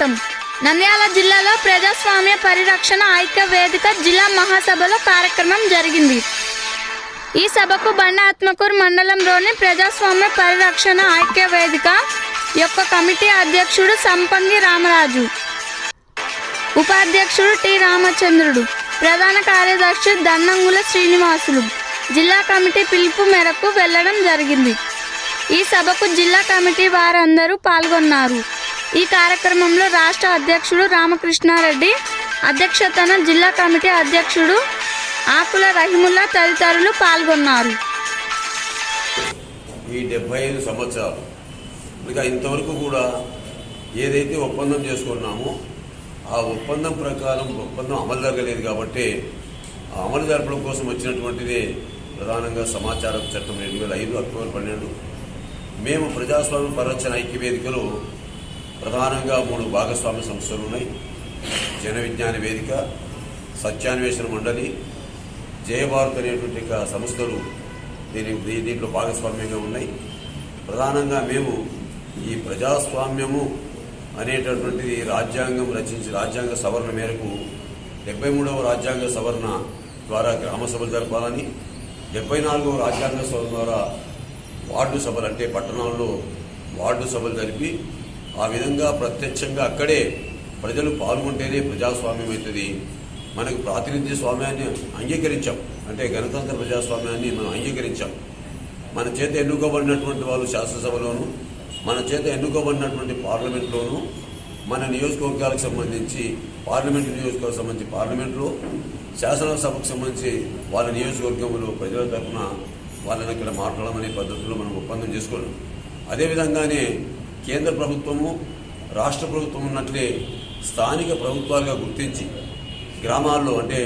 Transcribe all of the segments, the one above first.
స్వాగతం. నంద్యాల జిల్లాలో ప్రజాస్వామ్య పరిరక్షణ ఐక్య వేదిక జిల్లా మహాసభలో కార్యక్రమం జరిగింది. ఈ సభకు బండ ఆత్మకూరు మండలంలోని ప్రజాస్వామ్య పరిరక్షణ ఐక్య వేదిక యొక్క కమిటీ అధ్యక్షుడు సంపంగి రామరాజు ఉపాధ్యక్షుడు టి రామచంద్రుడు ప్రధాన కార్యదర్శి దన్నంగుల శ్రీనివాసులు జిల్లా కమిటీ పిలుపు మేరకు వెళ్ళడం జరిగింది. ఈ సభకు జిల్లా కమిటీ వారందరూ పాల్గొన్నారు. ఈ కార్యక్రమంలో రాష్ట్ర అధ్యక్షుడు రామకృష్ణారెడ్డి అధ్యక్షతన జిల్లా కమిటీ అధ్యక్షుడు ఆకుల రహిముల్లా తదితరులు పాల్గొన్నారు. ఈ డెబ్బై ఐదు సంవత్సరాలు. ఇంకా ఇంతవరకు కూడా ఏదైతే ఒప్పందం చేసుకున్నామో ఆ ఒప్పందం ప్రకారం ఒప్పందం అమలు జరగలేదు కాబట్టి అమలు జరపడం కోసం వచ్చినటువంటిదే ప్రధానంగా సమాచార చట్టం రెండు వేల ఐదు అక్టోబర్ పన్నెండు. మేము ప్రజాస్వామ్య పరిరక్షణ ఐక్యవేదికలో ప్రధానంగా మూడు భాగస్వామ్య సంస్థలు ఉన్నాయి. జన విజ్ఞాన వేదిక సత్యాన్వేషణ మండలి జయభారత్ అనేటువంటి సంస్థలు దీని దీంట్లో భాగస్వామ్యంగా ఉన్నాయి. ప్రధానంగా మేము ఈ ప్రజాస్వామ్యము అనేటటువంటిది రాజ్యాంగం రచించి రాజ్యాంగ సవరణ మేరకు డెబ్బై మూడవ రాజ్యాంగ సవరణ ద్వారా గ్రామ సభలు జరపాలని డెబ్బై నాలుగవ రాజ్యాంగ సవరణ ద్వారా వార్డు సభలు అంటే పట్టణాల్లో వార్డు సభలు జరిపి ఆ విధంగా ప్రత్యక్షంగా అక్కడే ప్రజలు పాల్గొంటేనే ప్రజాస్వామ్యం అవుతుంది మనకు ప్రాతినిధ్య స్వామ్యాన్ని అంగీకరించాం. అంటే గణతంత్ర ప్రజాస్వామ్యాన్ని మనం అంగీకరించాం. మన చేత ఎన్నుకోబడినటువంటి వాళ్ళు శాసనసభలోను మన చేత ఎన్నుకోబడినటువంటి పార్లమెంట్లోను మన నియోజకవర్గాలకు సంబంధించి పార్లమెంటు నియోజకవర్గం సంబంధించి పార్లమెంట్లో శాసనసభకు సంబంధించి వాళ్ళ నియోజకవర్గంలో ప్రజల తరఫున వాళ్ళని ఇక్కడ మాట్లాడమనే పద్ధతిలో మనం ఒప్పందం చేసుకున్నాం అదేవిధంగానే కేంద్ర ప్రభుత్వము రాష్ట్ర ప్రభుత్వం ఉన్నట్లే స్థానిక ప్రభుత్వాలుగా గుర్తించి గ్రామాల్లో అంటే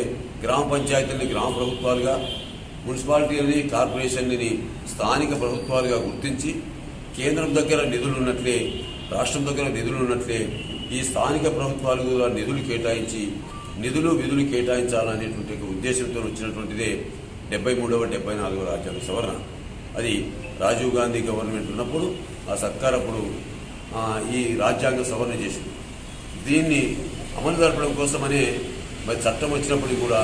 గ్రామ పంచాయతీలని గ్రామ ప్రభుత్వాలుగా మున్సిపాలిటీలని కార్పొరేషన్లని స్థానిక ప్రభుత్వాలుగా గుర్తించి కేంద్రం దగ్గర నిధులు ఉన్నట్లే రాష్ట్రం దగ్గర నిధులు ఉన్నట్లే ఈ స్థానిక ప్రభుత్వాలు కూడా నిధులు కేటాయించి నిధులు విధులు కేటాయించాలనేటువంటి ఉద్దేశంతో వచ్చినటువంటిదే డెబ్బై మూడవ డెబ్బై నాలుగవ రాజ్యాంగ సవరణ. అది రాజీవ్ గాంధీ గవర్నమెంట్ ఉన్నప్పుడు ఆ సర్కార్ అప్పుడు ఈ రాజ్యాంగ సవరణ చేసింది. దీన్ని అమలు జరపడం కోసమనే మరి చట్టం వచ్చినప్పుడు కూడా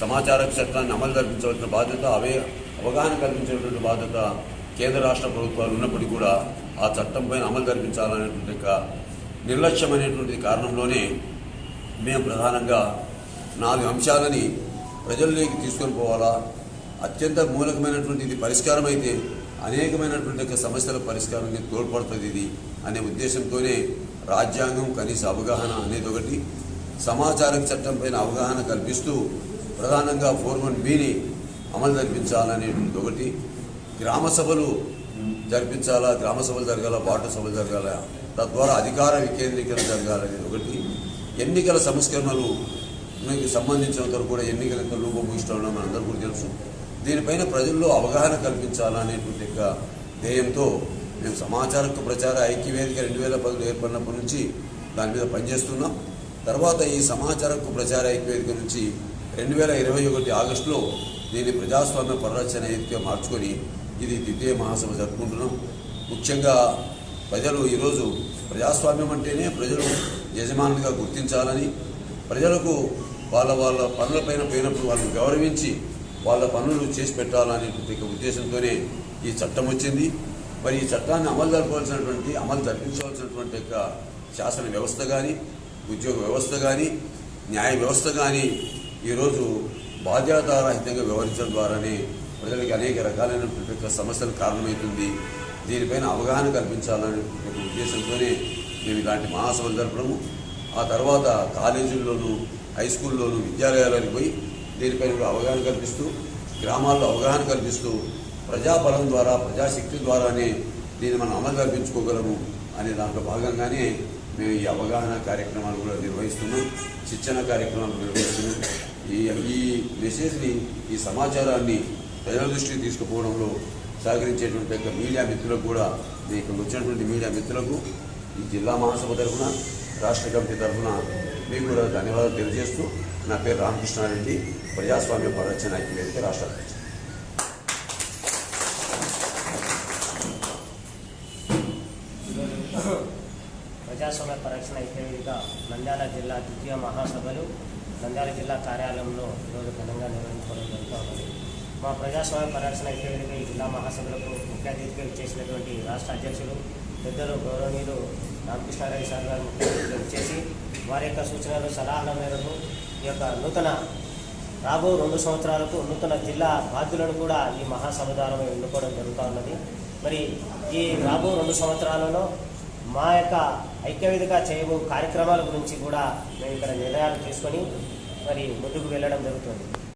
సమాచార చట్టాన్ని అమలు జరిపించవలసిన బాధ్యత అవే అవగాహన కల్పించేటువంటి బాధ్యత కేంద్ర రాష్ట్ర ప్రభుత్వాలు ఉన్నప్పటికీ కూడా ఆ చట్టం పైన అమలు జరిపించాలనేటువంటి యొక్క నిర్లక్ష్యం అనేటువంటి కారణంలోనే మేము ప్రధానంగా నాలుగు అంశాలని ప్రజల్లోకి తీసుకొని పోవాలా అత్యంత మూలకమైనటువంటి ఇది పరిష్కారం అయితే అనేకమైనటువంటి యొక్క సమస్యల పరిష్కారానికి తోడ్పడుతుంది ఇది అనే ఉద్దేశంతోనే రాజ్యాంగం కనీస అవగాహన అనేది ఒకటి. సమాచార చట్టం పైన అవగాహన కల్పిస్తూ ప్రధానంగా ఫోర్ వన్ బిని అమలు జరిపించాలనేటువంటి ఒకటి. గ్రామ సభలు జరిపించాలా గ్రామ సభలు జరగాల వార్డు సభలు జరగాల తద్వారా అధికార వికేంద్రీకరణ జరగాలనేది ఒకటి. ఎన్నికల సంస్కరణలు మీకు సంబంధించినంత కూడా ఎన్నికలు ఎంత లోపభూయిష్టమో మనందరూ కూడా తెలుసు. దీనిపైన ప్రజల్లో అవగాహన కల్పించాలనేటువంటి యొక్క ధ్యేయంతో మేము సమాచార ప్రచార ఐక్యవేదిక రెండు వేల పదిలో ఏర్పడినప్పటి నుంచి దాని మీద పనిచేస్తున్నాం. తర్వాత ఈ సమాచార ప్రచార ఐక్యవేదిక నుంచి రెండు వేల ఇరవై ఒకటి ఆగస్టులో దీన్ని ప్రజాస్వామ్య పరిరక్షణ వేదికగా మార్చుకొని ఇది ద్వితీయ మహాసభ జరుపుకుంటున్నాం. ముఖ్యంగా ప్రజలు ఈరోజు ప్రజాస్వామ్యం అంటేనే ప్రజలు యజమానులుగా గుర్తించాలని ప్రజలకు వాళ్ళ వాళ్ళ పనులపైన పోయినప్పుడు వాళ్ళని గౌరవించి వాళ్ళ పనులు చేసి పెట్టాలనే ఉద్దేశంతోనే ఈ చట్టం వచ్చింది. మరి ఈ చట్టాన్ని అమలు జరపవలసినటువంటి అమలు జరిపించవలసినటువంటి యొక్క శాసన వ్యవస్థ కానీ ఉద్యోగ వ్యవస్థ కానీ న్యాయ వ్యవస్థ కానీ ఈరోజు బాధ్యతారహితంగా వ్యవహరించడం ద్వారానే ప్రజలకి అనేక రకాలైనటువంటి యొక్క సమస్యలు కారణమవుతుంది. దీనిపైన అవగాహన కల్పించాలనే ఉద్దేశంతోనే మేము ఇలాంటి మహాసభలు జరపడము ఆ తర్వాత కాలేజీల్లోనూ హై స్కూల్లోనూ విద్యాలయాలకు పోయి దీనిపైన కూడా అవగాహన కల్పిస్తూ గ్రామాల్లో అవగాహన కల్పిస్తూ ప్రజాబలం ద్వారా ప్రజాశక్తి ద్వారానే దీన్ని మనం అమలు కల్పించుకోగలము అనే దాంట్లో భాగంగానే మేము ఈ అవగాహన కార్యక్రమాలు కూడా నిర్వహిస్తున్నాం శిక్షణ కార్యక్రమాలు నిర్వహిస్తున్నాం. ఈ ఈ మెసేజ్ని ఈ సమాచారాన్ని ప్రజల దృష్టికి తీసుకుపోవడంలో సహకరించేటువంటి యొక్క మీడియా మిత్రులకు కూడా మీకు వచ్చినటువంటి మీడియా మిత్రులకు ఈ జిల్లా మహాసభ తరఫున రాష్ట్ర కమిటీ తరఫున మీకు కూడా ధన్యవాదాలు తెలియజేస్తూ నా పేరు రామకృష్ణారెడ్డి ప్రజాస్వామ్య పరిరక్షణ ఐక్యవేదిక రాష్ట్ర అధ్యక్షుడు. పరిరక్షణ ఐక్యవేదిక నంద్యాల జిల్లా ద్వితీయ మహాసభలు నంద్యాల జిల్లా కార్యాలయంలో ఈరోజు ఘనంగా నిర్వహించుకోవడం జరుగుతూ ఉన్నది. మా ప్రజాస్వామ్య పరిరక్షణ ఐక్యవేదిక ఈ జిల్లా మహాసభలకు ముఖ్య అతిథిగా ఇచ్చేసినటువంటి రాష్ట్ర అధ్యక్షులు పెద్దలు గౌరవనీయులు రామకృష్ణారెడ్డి సార్ గారు ముఖ్య అతిథిగా ఇచ్చేసి వారి యొక్క సూచనలు సలహాల మేరకు ఈ యొక్క నూతన రాబో రెండు సంవత్సరాలకు నూతన జిల్లా బాధ్యులను కూడా ఈ మహాసభ ఎన్నుకోవడం జరుగుతూ ఉన్నది. మరి ఈ రాబో రెండు సంవత్సరాలలో మా యొక్క ఐక్యవేదిక చేయబో కార్యక్రమాల గురించి కూడా మేము ఇక్కడ నిర్ణయాలు తీసుకొని మరి ముందుకు వెళ్ళడం జరుగుతుంది.